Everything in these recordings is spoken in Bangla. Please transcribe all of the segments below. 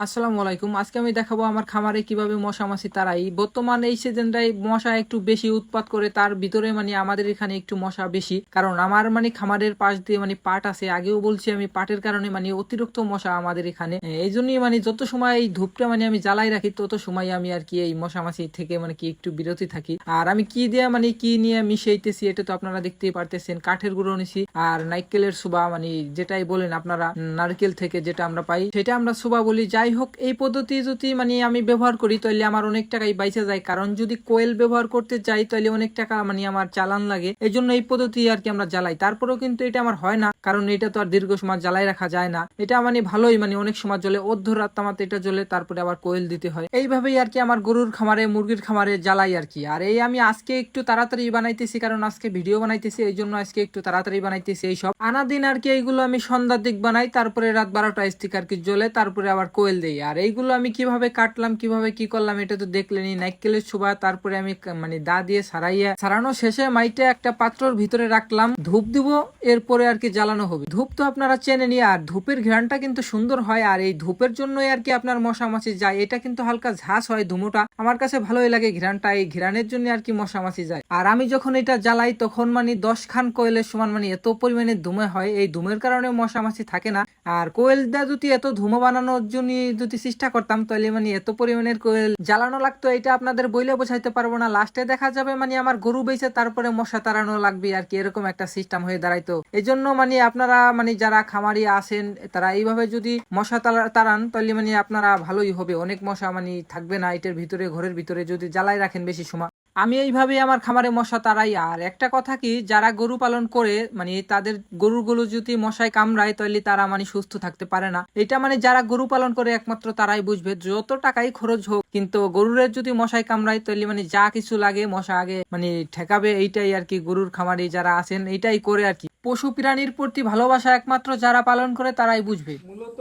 আসসালামু আলাইকুম। আজকে আমি দেখাবো আমার খামারে কীভাবে মশা মাছি তারাই বর্তমান এই সিজনটাই মশা একটু বেশি উৎপাত করে, তার ভিতরে মানে আমাদের এখানে একটু মশা বেশি। কারণ আমার মানে খামারের পাশ দিয়ে মানে পাট আছে, আগেও বলছি আমি পাটের কারণে মানে অতিরিক্ত মশা আমাদের এখানে। এই জন্যই মানে যত সময় এই ধূপটা মানে আমি জ্বালাই রাখি, তত সময় আমি আর কি এই মশা মাছি থেকে মানে কি একটু বিরতি থাকি। আর আমি কি দিয়ে মানে কি নিয়ে মিশাইতেছি এটা তো আপনারা দেখতেই পারতেছেন, কাঠের গুঁড়ো নিছি। আর নাইকেলের সুবা মানে যেটাই বলেন আপনারা নারকেল থেকে যেটা আমরা পাই, সেটা আমরা সুবা বলি। যাই হোক এই পদ্ধতি যদি মানে আমি ব্যবহার করি তাহলে আমার অনেক টাকাই বাইচে যায়। কারণ যদি কোয়েল ব্যবহার করতে যাই তাহলে অনেক টাকা মানে আমার চালান লাগে। এই জন্য এই পদ্ধতি আর কি আমরা জ্বালাই। তারপরেও কিন্তু এটা আমার হয় না, কারণ এটা তো আর দীর্ঘ সময় জ্বালাই রাখা যায় না। এটা মানে ভালোই মানে অনেক সময় জ্বলে অর্ধরাত তামাতে এটা জ্বলে, তারপরে আবার কোয়েল দিতে হয়। এইভাবেই আর কি আমার গরুর খামারে, মুরগির খামারে জ্বালাই আর কি। আর এই আমি আজকে একটু তাড়াতাড়ি বানাইতেছি, কারণ আজকে ভিডিও বানাইতেছি, এই জন্য আজকে একটু তাড়াতাড়ি বানাইতেছি এই সব আনা দিন আর কি এইগুলো আমি সন্ধ্যার দিক বানাই, তারপরে রাত বারোটা স্টিক আর কি জ্বলে, তারপরে আবার কোয়েল দেই। আর এইগুলো আমি কীভাবে কাটলাম, কীভাবে কি করলাম, এটা তো দেখলেনি নাইকেলের ছোবা তারপরে আমি মানে দা দিয়ে সারাইয়া সারানো শেষে মাইটা একটা পাত্রর ভিতরে রাখলাম। ধূপ দিব, এরপরে আর কি জ্বালানো হবে। ধূপ তো আপনারা চেনে চেনেনি আর ধূপের ঘ্রাণটা কিন্তু সুন্দর হয়। আর এই ধূপের জন্যই আর কি আপনার মশা মাছি যায়। এটা কিন্তু হালকা ঝাঁস হয় ধুমোটা। আমার কাছে ভালোই লাগে ঘ্রাণটা এই ঘ্রাণের জন্য আর কি মশা মাছি যায়। আর আমি যখন এটা জ্বালাই, তখন মানে দশ খান কোয়েলের সমান মানে এত পরিমাণে ধুমে হয়, এই ধুমের কারণে মশা মাছি থাকে না। আর কোয়েলটা যদি এত ধুমো বানানোর জন্য যদি চেষ্টা করতাম, তাহলে মানে এত পরিমাণের কোয়েল জ্বালানো লাগতো, এটা আপনাদের বইলে বোঝাইতে পারব না। লাস্টে দেখা যাবে মানে আমার গরু বেঁচে, তারপরে মশা তাড়ানো লাগবে আর কি, এরকম একটা সিস্টেম হয়ে দাঁড়াইতো। এই জন্য মানে আপনারা মানে যারা খামারি আছেন, তারা এইভাবে যদি মশা তাড়া- তাড়ান, তাহলে মানে আপনারা ভালোই হবে। অনেক মশা মানে থাকবে না, এটার ভিতরে ঘরের ভিতরে যদি জ্বালাই রাখেন বেশি সময়। আমি এইভাবে আমার খামারে মশা তাড়াই, আর একটা কথা কি, যারা গরু পালন করে মানে তাদের গরুগুলো যদি মশায় কামড়ায় তাহলে তারা মানে সুস্থ থাকতে পারে না। এটা মানে যারা গরু পালন করে একমাত্র তারাই বুঝবে, যত টাকাই খরচ হোক, কিন্তু গরুরের যদি মশায় কামড়ায় তাহলে মানে যা কিছু লাগে, মশা আগে মানে ঠেকাবে, এইটাই আর কি গরুর খামারে যারা আছেন, এইটাই করে আর কি। পশু প্রাণীর প্রতি ভালোবাসা একমাত্র যারা পালন করে, তারাই বুঝবে। মূলত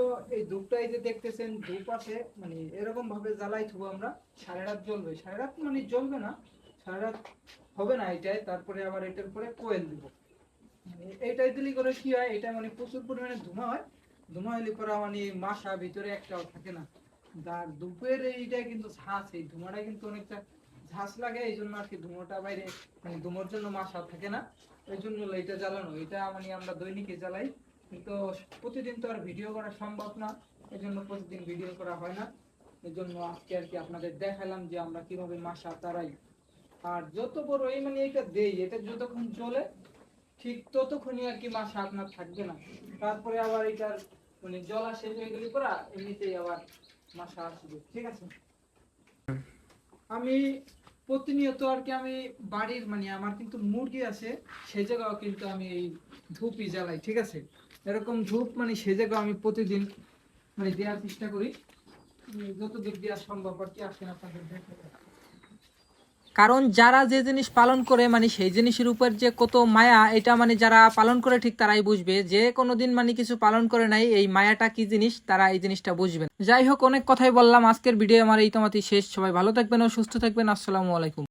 ধূপটা এই যে দেখতেছেন, ধূপ আছে মানে এরকম ভাবে জ্বালাই থবো আমরা। সাড়ে রাত জ্বলবে। সাড়ে রাত মানে জ্বলবে না সাড়ে রাত হবে না এটাই, তারপরে আবার এটার পরে কোয়েল দিব। মানে এইটাই দিলি করে কি হয়, এটা মানে প্রচুর পরিমাণে ধোঁয়া হয়। ধোঁয়া হলে পরে মানে মাসা ভিতরে একটাও থাকে না। আর ধূপের এইটা কিন্তু ঝাঁস এই ধোঁয়াটা কিন্তু অনেকটা ঝাঁস লাগে, এই জন্য আর কি ধোঁয়াটা বাইরে মানে ধোঁয়ার জন্য মাসা থাকে না। এই জন্য এটা জ্বালানো, এটা মানে আমরা দৈনিকে জ্বালাই। কিন্তু প্রতিদিন তো আর ভিডিও করা সম্ভব না এই জন্য প্রতিদিন ভিডিও করা হয় না। এই জন্য আজকে আর কি আপনাদের দেখালাম যে আমরা কীভাবে মাসা তারাই। আর যত বড় এই মানে এটা দেই, এটা যতক্ষণ চলে, ঠিক ততক্ষণই আর কি মাসা আপনার থাকবে না। তারপরে আবার এটার মানে জলা শেষ হয়ে গেলে পরা এমনিতেই আবার মাসা আসবে। ঠিক আছে? আমি প্রতিনিয়ত আর কি আমি বাড়ির মানে আমার কিন্তু মুরগি আছে, সে জায়গাও কিন্তু আমি এই ধূপই জ্বালাই, ঠিক আছে? এরকম ধূপ মানে সে জায়গাও আমি প্রতিদিন মানে দেওয়ার চেষ্টা করি। যতদূর দেওয়া সম্ভব আর কি আসেন আপনাদের দেখাতে কারণ যারা যে জিনিস পালন করে মানে সেই জিনিসের উপর যে কত মায়া, এটা মানে যারা পালন করে ঠিক তারাই বুঝবে। যে কোনোদিন মানে কিছু পালন করে নাই, এই মায়াটা কি জিনিস, তারা এই জিনিসটা বুঝবেন যাই হোক, অনেক কথাই বললাম। আজকের ভিডিও আমার এই তোমাতেই শেষ। সবাই ভালো থাকবেন ও সুস্থ থাকবেন। আসসালামু আলাইকুম।